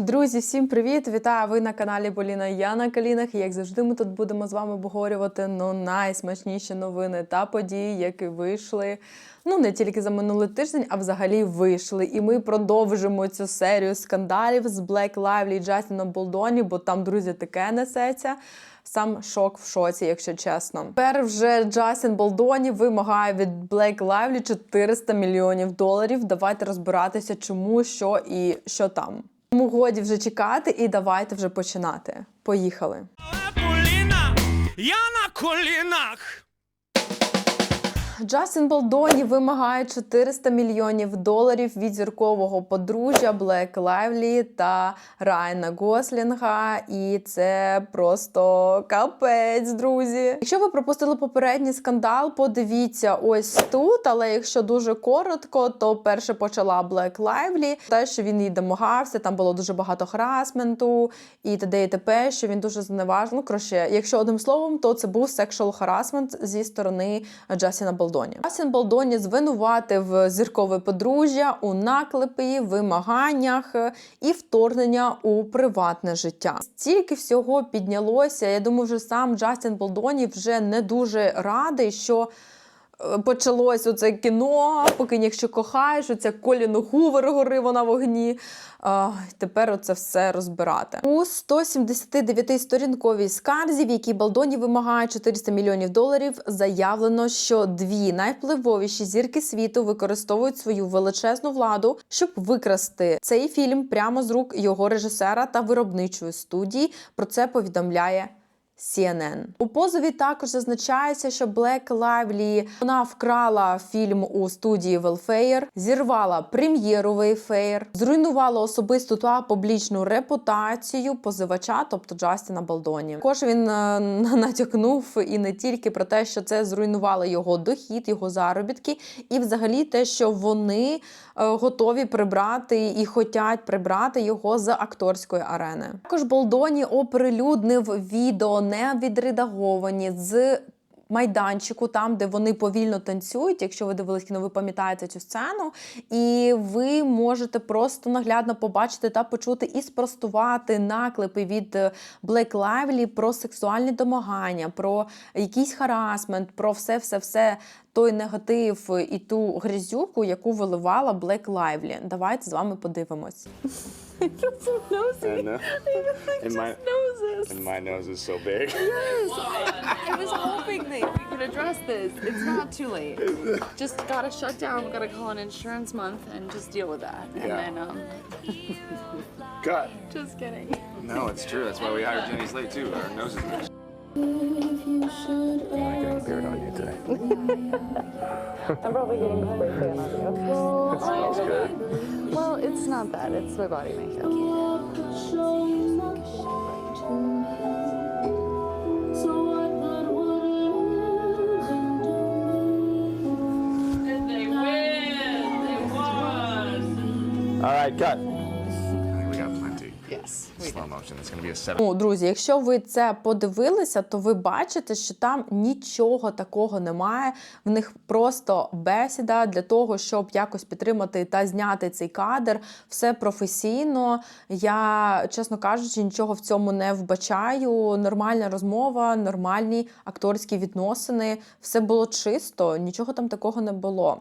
Друзі, всім привіт! Вітаю! Ви на каналі Поліна. Я на колінах. І як завжди, ми тут будемо з вами обговорювати ну, найсмачніші новини та події, які вийшли. Ну не тільки за минулий тиждень, а взагалі вийшли. І ми продовжимо цю серію скандалів з Black Lively і Джастіном Болдоні, бо там, друзі, таке несеться. Сам шок в шоці, якщо чесно. Тепер вже Джастін Болдоні вимагає від Black Lively 400 мільйонів доларів. Давайте розбиратися, чому, що і що там. Тому годі вже чекати і давайте вже починати. Поїхали. Я на колінах. Джастін Болдоні вимагає 400 мільйонів доларів від зіркового подружжя Блек Лайвлі та Райана Гослінга. І це просто капець, друзі. Якщо ви пропустили попередній скандал, подивіться ось тут. Але якщо дуже коротко, то перше почала Блек Лайвлі, те, що він їй домагався, там було дуже багато харасменту і т.д. і т.п., що він дуже зневажив. Ну, коротше, якщо одним словом, то це був секшуал харасмент зі сторони Джастіна Болдоні. Джастін Балдоні звинуватив зіркове подружжя у наклепі, вимаганнях і вторгнення у приватне життя. Стільки всього піднялося. Я думаю, вже сам Джастін Болдоні вже не дуже радий, що. Почалось оце кіно, поки якщо кохаєш, оця Коліну Хувер гори вона вогні. А, тепер оце все розбирати. У 179 сторінковій скарзі, в якій Балдоні вимагає 400 мільйонів доларів, заявлено, що дві найвпливовіші зірки світу використовують свою величезну владу, щоб викрасти цей фільм прямо з рук його режисера та виробничої студії. Про це повідомляє CNN. У позові також зазначається, що Блек Лайвлі вона вкрала фільм у студії Велфеєр, зірвала прем'єру Вейфеєр, зруйнувала особисту та публічну репутацію позивача, тобто Джастіна Балдоні. Також він е, натякнув і не тільки про те, що це зруйнувало його дохід, його заробітки, і взагалі те, що вони е, готові прибрати і хотять прибрати його з акторської арени. Також Болдоні оприлюднив відео не відредаговані з. Майданчику, там, де вони повільно танцюють, якщо ви дивились кіно, ви пам'ятаєте цю сцену, і ви можете просто наглядно побачити та почути і спростувати наклепи від е, Блек Лайвлі про сексуальні домагання, про якийсь харасмент, про все, все, все той негатив і ту грязюку, яку виливала Блек Лайвлі. Давайте з вами подивимось. I know. And my, and my nose is so big. I was hoping that we could address this. It's not too late. Just gotta shut down. We gotta call an insurance month and just deal with that. And Yeah. then, um, God. just kidding. No, it's true. That's why we hired Jenny Slate too. Our noses are. I'm getting a beard on you today. Smells good. Well, it's not that. It's my body makeup. Right, cut. We got plenty. Yes. Slow motion. It's gonna be a seven. Ну, друзі, якщо ви це подивилися, то ви бачите, що там нічого такого немає. В них просто бесіда для того, щоб якось підтримати та зняти цей кадр. Все професійно. Я, чесно кажучи, нічого в цьому не вбачаю. Нормальна розмова, нормальні акторські відносини. Все було чисто, нічого там такого не було.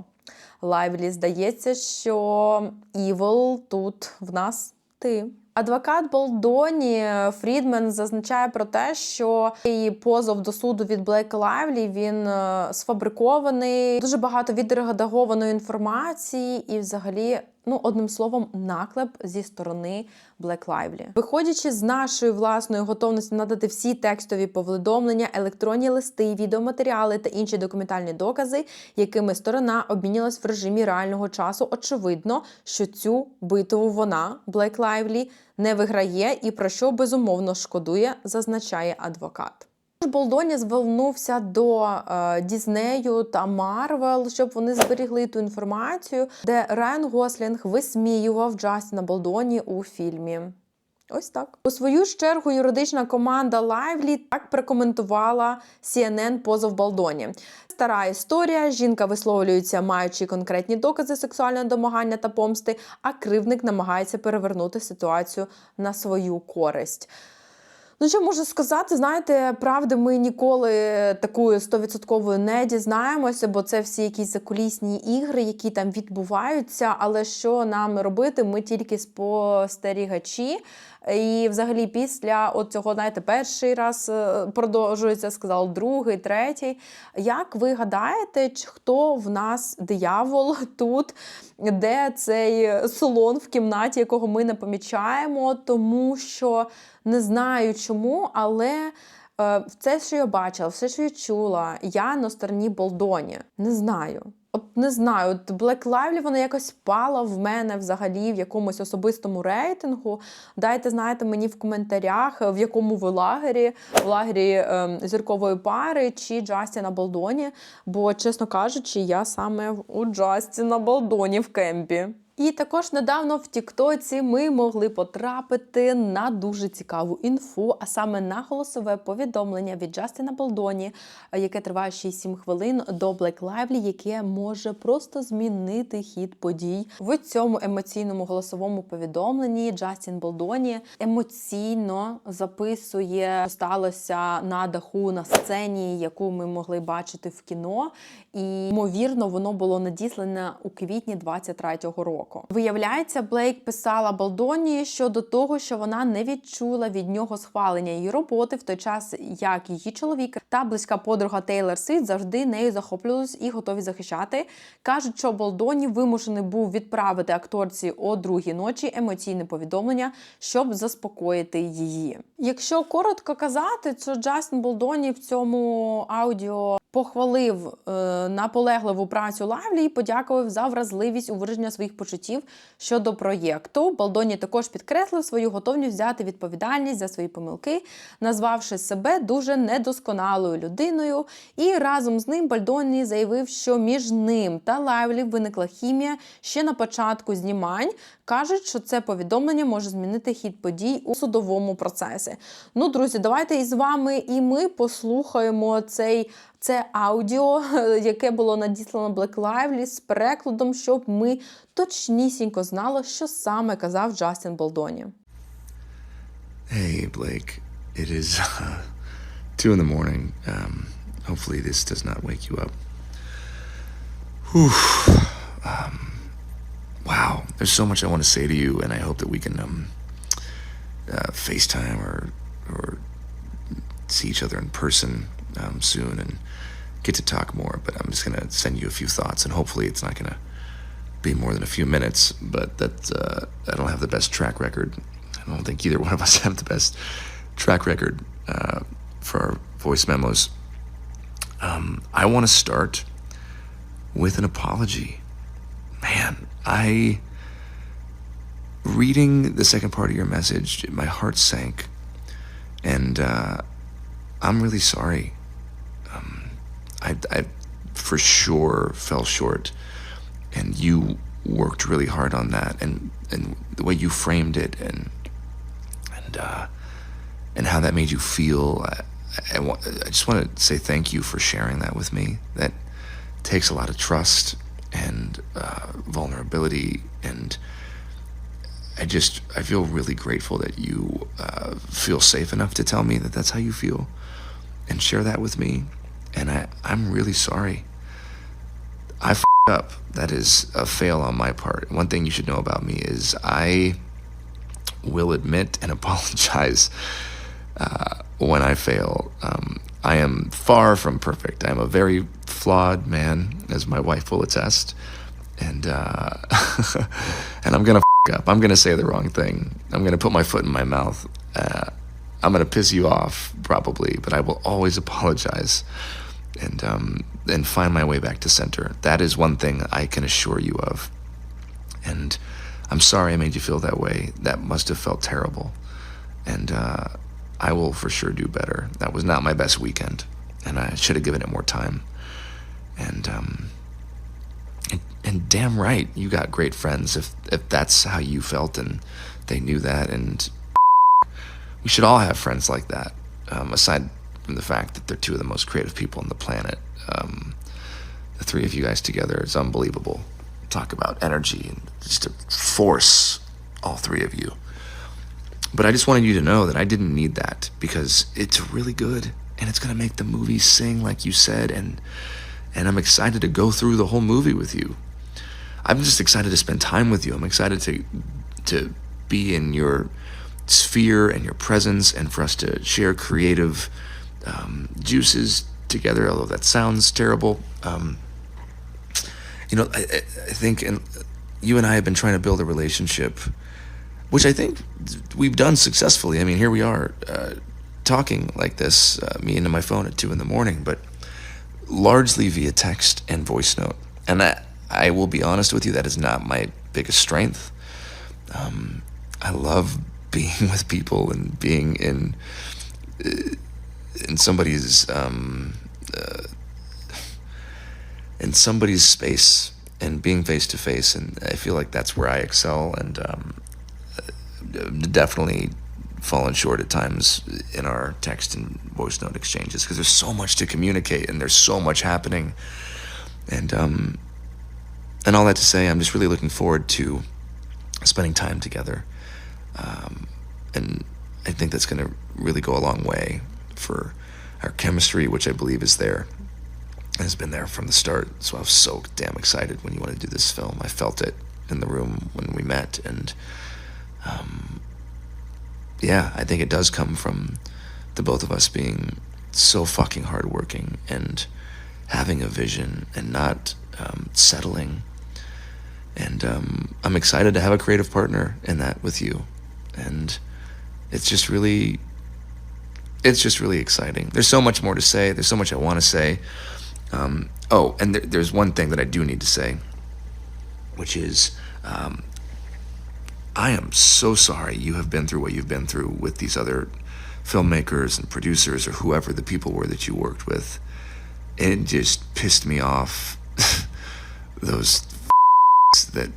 Лайвлі здається, що Івол тут в нас ти. Адвокат Болдоні Фрідмен зазначає про те, що її позов до суду від Блейк Лайвлі він е, сфабрикований, дуже багато відредагованої інформації, і взагалі, ну одним словом, наклеп зі сторони Блек Лайвлі. Виходячи з нашої власної готовності надати всі текстові повідомлення, електронні листи, відеоматеріали та інші документальні докази, якими сторона обмінялась в режимі реального часу. Очевидно, що цю битву вона Блек Лайвлі не виграє і про що безумовно шкодує, зазначає адвокат. Болдоні звернувся до е, Дізнею та Марвел, щоб вони зберігли ту інформацію, де Райан Гослінг висміював Джастіна Болдоні у фільмі. Ось так. У свою чергу юридична команда Lively так прокоментувала CNN позов Балдоні. Стара історія. Жінка висловлюється, маючи конкретні докази сексуального домагання та помсти, а кривник намагається перевернути ситуацію на свою користь. Ну, що можу сказати, знаєте, правди ми ніколи такою стовідсотковою не дізнаємося, бо це всі якісь закулісні ігри, які там відбуваються. Але що нам робити? Ми тільки спостерігачі. І взагалі після от цього, знаєте, перший раз е, продовжується, сказав другий, третій. Як ви гадаєте, хто в нас диявол тут, де цей слон в кімнаті, якого ми не помічаємо, тому що не знаю чому, але. е, Все, що я бачила, все, що я чула, я на стороні Болдоні. Не знаю. От не знаю, от Black Lively вона якось впала в мене взагалі в якомусь особистому рейтингу. Дайте знаєте мені в коментарях, в якому ви лагері, в лагері ем, зіркової пари чи Джастіна Болдоні. Бо, чесно кажучи, я саме у Джастіна Болдоні в кемпі. І також недавно в Тіктоці ми могли потрапити на дуже цікаву інфу, а саме на голосове повідомлення від Джастіна Болдоні, е, яке триває 6-7 хвилин до Black Lively, яке може просто змінити хід подій. В цьому емоційному голосовому повідомленні Джастін Болдоні емоційно записує, що сталося на даху на сцені, яку ми могли бачити в кіно. І ймовірно, воно було надіслане у квітні 23-го року. Виявляється, Блейк писала Балдоні щодо того, що вона не відчула від нього схвалення її роботи в той час, як її чоловік та близька подруга Тейлор Світ завжди нею захоплювались і готові захищати. кажуть, що Балдоні вимушений був відправити акторці о другій ночі емоційне повідомлення, щоб заспокоїти її. Якщо коротко казати, то Джастін Болдоні в цьому аудіо похвалив е, наполегливу працю Лавлі і подякував за вразливість у вираження своїх почуттів щодо проєкту. Балдоні також підкреслив свою готовність взяти відповідальність за свої помилки, назвавши себе дуже недосконалою людиною. І разом з ним Бальдоні заявив, що між ним та Лайвлі виникла хімія ще на початку знімань. Кажуть, що це повідомлення може змінити хід подій у судовому процесі. Ну, друзі, давайте із вами і ми послухаємо цей. Це аудіо, яке було надіслано Black Lively з перекладом, щоб ми точнісінько знали, що саме казав Джастін Болдоні. Hey, Blake. It is uh, two in the morning. Um, hopefully, this does not wake you up. Whew. Um, wow. There's so much I want to say to you, and I hope that we can um, uh, FaceTime or or see each other in person um, soon and get to talk more. But I'm just gonna send you a few thoughts, and hopefully, it's not gonna be more than a few minutes. But that uh, I don't have the best track record. I don't think either one of us have the best track record uh, for our voice memos. Um, I want to start with an apology. Man, I reading the second part of your message, my heart sank, and uh, I'm really sorry. I, I for sure fell short, and you worked really hard on that, and and the way you framed it, and and uh, and how that made you feel. I, I, wa- I just want to say thank you for sharing that with me. That takes a lot of trust and uh, vulnerability, and I just I feel really grateful that you uh, feel safe enough to tell me that that's how you feel, and share that with me. And I I'm really sorry. I f- up. That is a fail on my part. One thing you should know about me is I will admit and apologize uh, when I fail. Um, I am far from perfect. I'm a very flawed man, as my wife will attest, and uh, and I'm gonna f- up. I'm gonna say the wrong thing. I'm gonna put my foot in my mouth. Uh, I'm gonna piss you off probably, but I will always apologize and um, and find my way back to center. That is one thing I can assure you of. And I'm sorry I made you feel that way. That must have felt terrible. And uh, I will for sure do better. That was not my best weekend, and I should have given it more time. And um, and, and damn right, you got great friends if if that's how you felt and they knew that and we should all have friends like that. Um, aside from the fact that they're two of the most creative people on the planet, um, the three of you guys together is unbelievable. Talk about energy and just a force, all three of you. But I just wanted you to know that I didn't need that because it's really good and it's gonna make the movie sing like you said and and I'm excited to go through the whole movie with you. I'm just excited to spend time with you. I'm excited to to be in your sphere and your presence and for us to share creative um, juices together, although that sounds terrible. Um, you know, I, I think and you and I have been trying to build a relationship, which I think we've done successfully. I mean, here we are uh, talking like this, uh, me into my phone at two in the morning, but largely via text and voice note. And I, I will be honest with you, that is not my biggest strength. Um, I love being with people and being in uh, in somebody's um, uh, in somebody's space and being face to face, and I feel like that's where I excel. And um, uh, definitely fallen short at times in our text and voice note exchanges because there's so much to communicate and there's so much happening. And um, and all that to say, I'm just really looking forward to spending time together. Um, and I think that's going to really go a long way for our chemistry, which I believe is there has been there from the start. So I was so damn excited when you wanted to do this film. I felt it in the room when we met, and um, yeah, I think it does come from the both of us being so fucking hardworking and having a vision and not um, settling. And um, I'm excited to have a creative partner in that with you. And it's just really, it's just really exciting. There's so much more to say. There's so much I want to say. Um, oh, and there, there's one thing that I do need to say, which is um, I am so sorry you have been through what you've been through with these other filmmakers and producers or whoever the people were that you worked with. It just pissed me off. Those that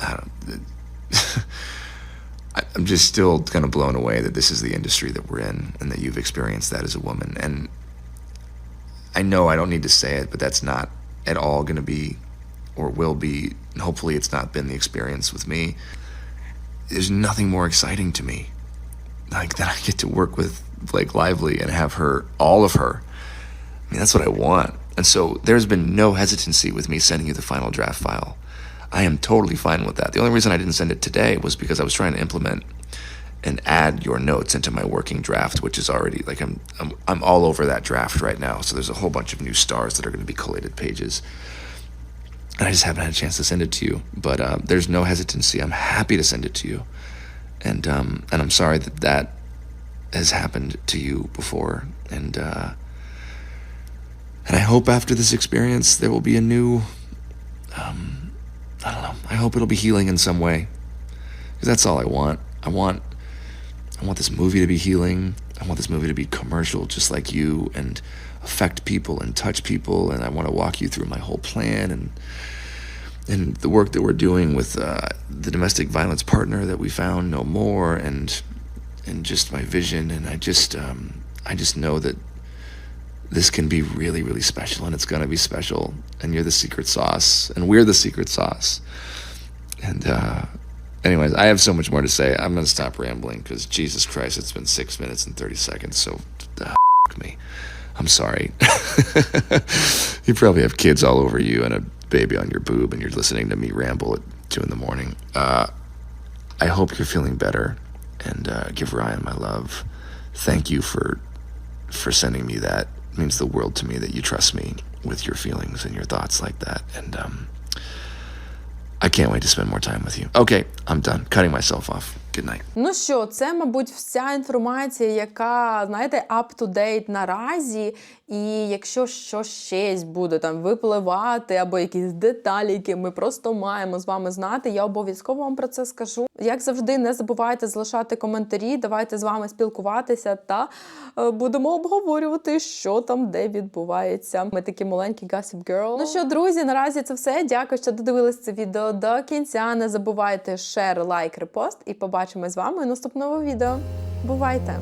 I don't. That, I'm just still kind of blown away that this is the industry that we're in and that you've experienced that as a woman. And I know I don't need to say it, but that's not at all going to be or will be, and hopefully it's not been the experience with me. There's nothing more exciting to me like that I get to work with Blake Lively and have her, all of her. I mean, that's what I want. And so there's been no hesitancy with me sending you the final draft file. I am totally fine with that. The only reason I didn't send it today was because I was trying to implement and add your notes into my working draft, which is already like I'm I'm I'm all over that draft right now. So there's a whole bunch of new stars that are going to be collated pages, and I just haven't had a chance to send it to you. But uh, there's no hesitancy. I'm happy to send it to you, and um, and I'm sorry that that has happened to you before, and uh, and I hope after this experience there will be a new. Um, I don't know. I hope it'll be healing in some way, because that's all I want. I want I want this movie to be healing. I want this movie to be commercial, just like you, and affect people and touch people. And I want to walk you through my whole plan and and the work that we're doing with uh, the domestic violence partner that we found, no more, and and just my vision. And I just um, I just know that this can be really really special, and it's gonna be special. And you're the secret sauce, and we're the secret sauce. And uh, anyways, I have so much more to say. I'm gonna stop rambling because Jesus Christ, it's been six minutes and thirty seconds. So, uh, me. I'm sorry. you probably have kids all over you and a baby on your boob, and you're listening to me ramble at two in the morning. Uh, I hope you're feeling better, and uh, give Ryan my love. Thank you for for sending me that. Means the world to me that you trust me with your feelings and your thoughts like that. And um, I can't wait to spend more time with you. Okay, I'm done. Cutting myself off. Good night. Ну що, це, мабуть, вся інформація, яка, знаєте, up-to-date наразі. І якщо щось щось буде там випливати, або якісь деталі, які ми просто маємо з вами знати, я обов'язково вам про це скажу. Як завжди, не забувайте залишати коментарі. Давайте з вами спілкуватися та е, будемо обговорювати, що там де відбувається. Ми такі маленькі Gossip Girl. Ну що, друзі, наразі це все. Дякую, що додивились це відео до кінця. Не забувайте шер, лайк, репост, і побачимось з вами у наступному відео. Бувайте!